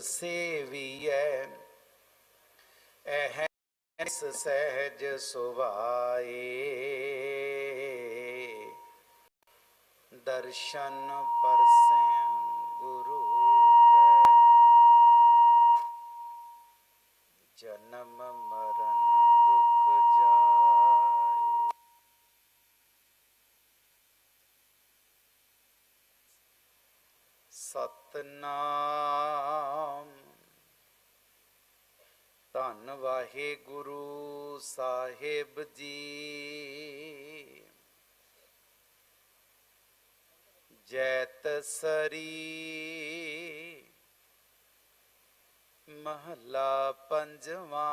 ਸੇਵੀਐ। ਐਹਸ ਸਹਿਜ ਸੁਭਾਏ। ਦਰਸ਼ਨ ਪਰਸੈ ਗੁਰੂ ਕੈ। ਜਨਮ ਮਰਨ ਦੁਖ ਜਾਏ ਸਤਨਾਮ। ਧੰਨ ਵਾਹਿਗੁਰੂ ਸਾਹਿਬ ਜੀ। ਜੈਤ ਸਰੀ ਮਹਲਾ ਪੰਜਵਾਂ।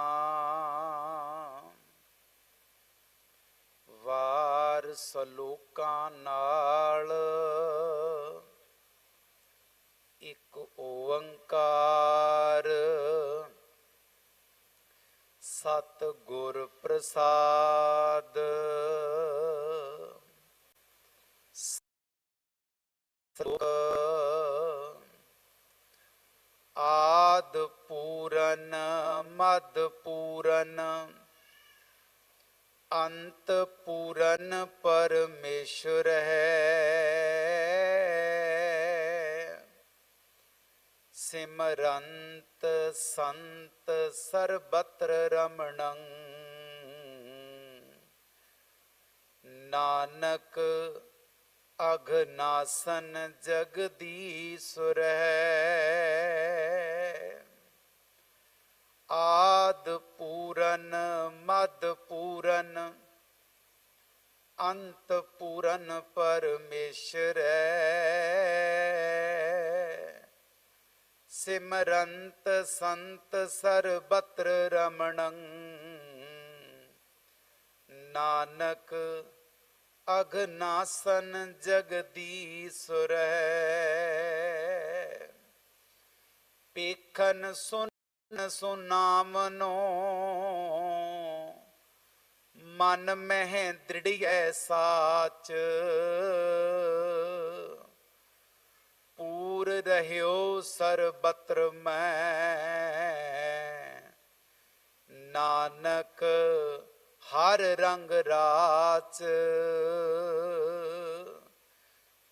ਵਾਰ ਸਲੋਕਾਂ ਨਾਲ ਓੰਕਾਰ। ਸਤ ਗੁਰ ਪ੍ਰਸਾਦ। ਆਦ ਪੂਰਨ ਮਦ ਪੂਰਨ ਅੰਤ ਪੂਰਨ ਪਰਮੇਸ਼ਰ ਹੈ। ਸਿਮਰੰਤ ਸੰਤ ਸਰਬਤਰ ਰਮਣੰ। ਨਾਨਕ ਅਗਨਾਸਨ ਜਗਦੀਸ਼ੁਰ ਹੈ। ਆਦ ਪੂਰਨ, ਮਦ ਪੂਰਨ, ਅੰਤ ਪੂਰਨ ਪਰਮੇਸ਼ਰ ਹੈ। ਸਿਮਰੰਤ ਸੰਤ ਸਰਬਤਰ ਰਮਣੰ। ਨਾਨਕ ਅਗਨਾਸਨ ਜਗਦੀਸ਼ੁਰ। ਹੈ ਪੇਖਨ ਸੁਨ ਸੁਨਾਮਨੋ। ਮਨ ਮਹਿ ਦ੍ਰਿੜੀਐ ਸਾਚ। ਪੂਰ ਰਹਿਓ ਸਰਬਤਰ ਮੈਂ। ਨਾਨਕ ਹਰ ਰੰਗ ਰਾਚ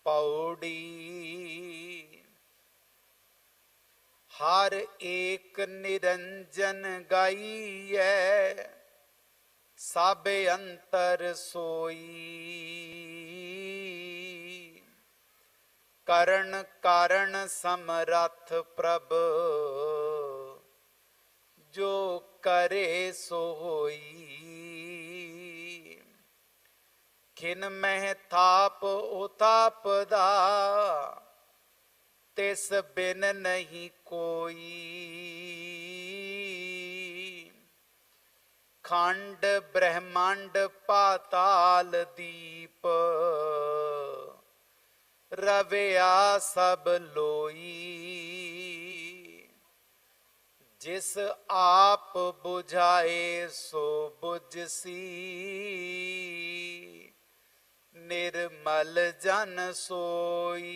ਪੌੜੀ ਹਰ ਏਕ ਨਿਰੰਜਨ ਗਾਈਐ, ਸਭ ਅੰਤਰ ਸੋਈ। ਕਰਨ ਕਾਰਨ ਸਮਰੱਥ ਪ੍ਰਭ। ਜੋ ਕਰੇ ਸੋ ਹੋਈ। ਖਿਨ ਮਹਿ ਥਾਪ ਉਤਾਪ ਦਾ ਤਿਸ ਬਿਨ ਨਹੀਂ ਕੋਈ। ਖੰਡ ਬ੍ਰਹਮੰਡ ਪਾਤਾਲ ਦੀਪ। ਰਵਿਆ ਸਭ ਲੋਈ। ਜਿਸ ਆਪ 부ਝਾਏ ਸੋ 부ਝਸੀ ਨਿਰਮਲ ਜਨ ਸੋਈ।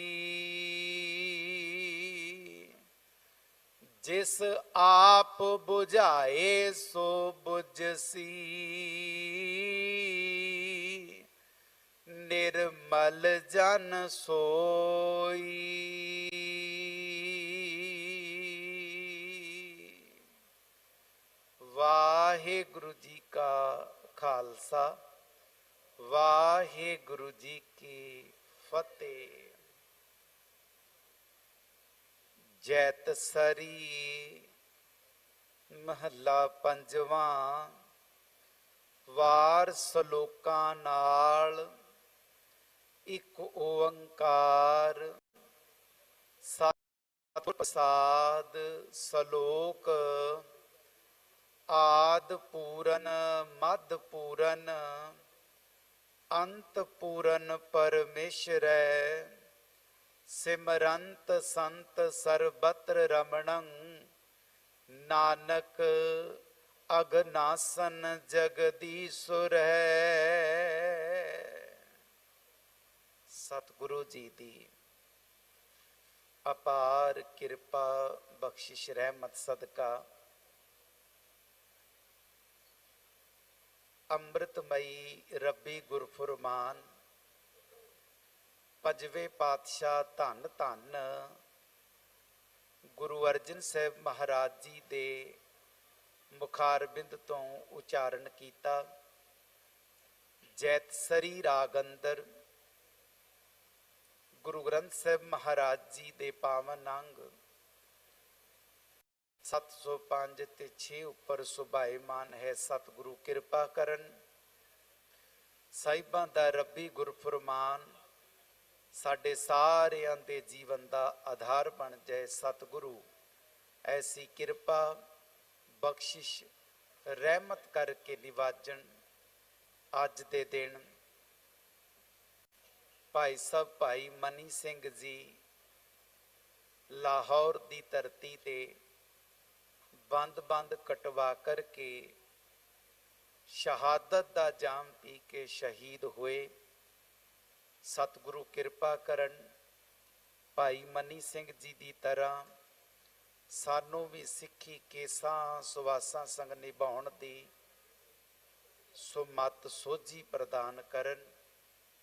ਜਿਸ ਆਪ 부ਝਾਏ ਸੋ 부ਝਸੀ ਮਲ ਜਨ ਸੋਈ। ਵਾਹਿਗੁਰੂ ਜੀ ਕਾ ਖਾਲਸਾ, ਵਾਹਿਗੁਰੂ ਜੀ ਕੀ ਫਤਿਹ। ਜੈਤ ਸਰੀ ਮਹੱਲਾ ਪੰਜਵਾਂ ਵਾਰ ਸਲੋਕਾਂ ਨਾਲ ਇੱਕ ਓੰਕਾਰ। ਸਤਿ ਪ੍ਰਸਾਦ ਸਲੋਕ। ਆਦ ਪੂਰਨ ਮਦ ਪੂਰਨ, ਅੰਤ ਪੂਰਨ ਪਰਮੇਸ਼ਰੈ। ਸਿਮਰੰਤ ਸੰਤ ਸਰਬਤਰ ਰਮਣੰ। ਨਾਨਕ ਅਗਨਾਸਨ ਜਗਦੀਸ਼ੁਰ। ਹੈ ਸਤਿਗੁਰੂ ਜੀ ਦੀ ਅਪਾਰ ਕਿਰਪਾ ਬਖਸ਼ਿਸ਼ ਰਹਿਮਤ ਸਦਕਾ। ਅੰਮ੍ਰਿਤਮਈ ਰੱਬੀ ਗੁਰਫੁਰਮਾਨ ਪੰਜਵੇਂ ਪਾਤਸ਼ਾਹ ਧੰਨ ਧੰਨ, ਗੁਰੂ ਅਰਜਨ ਸਾਹਿਬ ਮਹਾਰਾਜ ਜੀ ਦੇ ਮੁਖਾਰਬਿੰਦ ਤੋਂ ਉਚਾਰਨ ਕੀਤਾ। ਜੈਤਸਰੀ ਰਾਗ ਅੰਦਰ ਗੁਰੂ ਗ੍ਰੰਥ ਸਾਹਿਬ ਮਹਾਰਾਜ ਜੀ ਦੇ ਪਾਵਨ ਅੰਗ 705 ਤੇ 6 ਉੱਪਰ ਸੁਭਾਏਮਾਨ ਹੈ, ਸਤਿਗੁਰੂ ਕਿਰਪਾ ਕਰਨ। ਸਾਹਿਬਾਂ ਦਾ ਰੱਬੀ ਗੁਰਫਰਮਾਨ ਸਾਡੇ ਸਾਰਿਆਂ ਦੇ ਜੀਵਨ ਦਾ ਆਧਾਰ ਬਣ ਜਾਏ। ਸਤਿਗੁਰੂ, ਐਸੀ ਕਿਰਪਾ, ਬਖਸ਼ਿਸ਼, ਰਹਿਮਤ ਕਰਕੇ ਨਿਵਾਜਣ ਅੱਜ ਦੇ ਦਿਨ। ਭਾਈ ਸਾਹਿਬ ਭਾਈ ਮਨੀ ਸਿੰਘ ਜੀ ਲਾਹੌਰ ਦੀ ਧਰਤੀ ਤੇ ਬੰਦ-ਬੰਦ ਕਟਵਾ ਕਰਕੇ ਸ਼ਹਾਦਤ ਦਾ ਜਾਮ ਪੀ ਕੇ ਸ਼ਹੀਦ ਹੋਏ। ਸਤਿਗੁਰੂ ਕਿਰਪਾ ਕਰਨ ਭਾਈ ਮਨੀ ਸਿੰਘ ਜੀ ਦੀ ਤਰ੍ਹਾਂ ਸਾਨੂੰ ਵੀ ਸਿੱਖੀ ਕੇਸਾਂ ਸੁਵਾਸਾਂ ਸੰਗ ਨਿਭਾਉਣ ਦੀ ਸੁਮਤ ਸੋਝੀ ਪ੍ਰਦਾਨ ਕਰਨ।